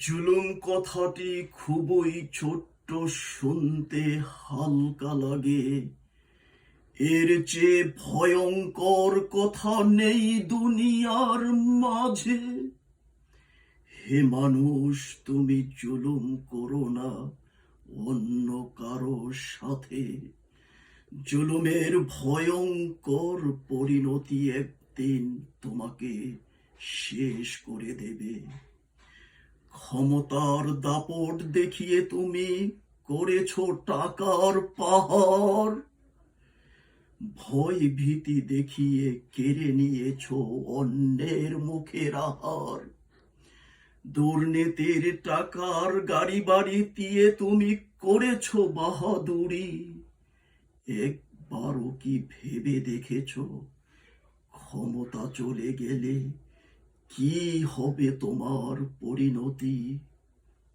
জুলুম কথাটি খুবই ছোট্ট, শুনতে হালকা লাগে। এর চেয়ে ভয়ঙ্কর কথা নেই দুনিয়ার মাঝে। হে মানুষ, তুমি জুলুম করো না, অন্য কারও সাথে। জুলুমের ভয়ঙ্কর পরিণতি একদিন তোমাকে শেষ করে দেবে। ক্ষমতার দাপট দেখিয়ে তুমি করেছ টাকার পাহাড়। ভয় ভীতি দেখিয়ে কেড়ে নিয়েছ অন্যের মুখের আহার। দুর্নীতির টাকার গাড়ি বাড়ি দিয়ে তুমি করেছ বাহাদুরি। একবারও কি ভেবে দেখেছ ক্ষমতা চলে গেলে কি হবে তোমার পরিণতি?